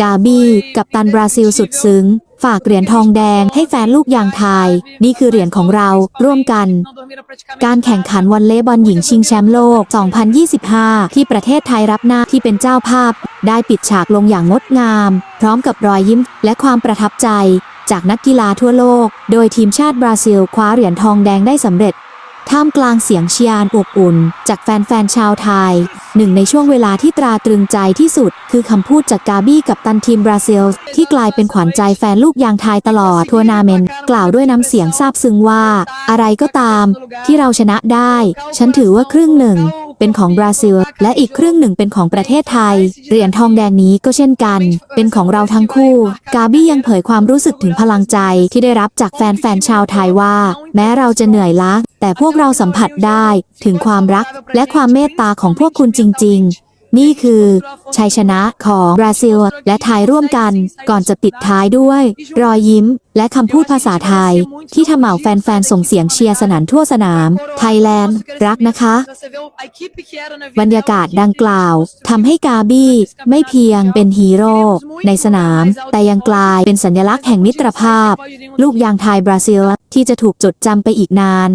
กาบี้กับตันบราซิลสุดซึ้ง ฝากเหรียญทองแดงให้แฟนลูกยางไทย นี่คือเหรียญของเราร่วมกัน การแข่งขันวอลเลย์บอลหญิงชิงแชมป์โลก 2025 ที่ประเทศไทยรับหน้าที่เป็นเจ้าภาพ ได้ปิดฉากลงอย่างงดงาม พร้อมกับรอยยิ้มและความประทับใจ จากนักกีฬาทั่วโลก โดยทีมชาติบราซิลคว้าเหรียญทองแดงได้สำเร็จ ท่ามกลางเสียงเชียร์อันอบอุ่น จากแฟนๆชาวไทย หนึ่งในช่วงเวลาที่ตราตรึงใจที่สุด คือคำพูดจากกาบี้กับตันทีมบราซิล ที่กลายเป็นขวัญใจแฟนลูกยางไทยตลอดทัวร์นาเมนต์กล่าวด้วยน้ำเสียงซาบซึ้งว่า อะไรก็ตาม ที่เราชนะได้ ฉันถือว่าครึ่งหนึ่ง เป็นของบราซิล และอีกครึ่งหนึ่งเป็นของประเทศไทย เหรียญทองแดงนี้ก็เช่นกัน เป็นของเราทั้งคู่ กาบี้ยังเผยความรู้สึกถึงพลังใจที่ได้รับจากแฟนๆชาวไทยว่า แม้เราจะเหนื่อยล้าแต่พวกเราสัมผัสได้ถึงความรักและความเมตตาของพวกคุณจริง ๆ นี่คือชัยชนะของบราซิล และไทยร่วมกัน ก่อนจะปิดท้ายด้วย รอยยิ้ม และคำพูดภาษาไทย ที่ทำเอาแฟนๆ ส่งเสียงเชียร์สนั่นทั่วสนาม ไทยแลนด์ รักนะคะ บรรยากาศดังกล่าวทำให้กาบี้ไม่เพียงเป็นฮีโร่ในสนาม แต่ยังกลายเป็นสัญลักษณ์แห่งมิตรภาพ ลูกยางไทยบราซิลที่จะถูกจดจำไปอีกนาน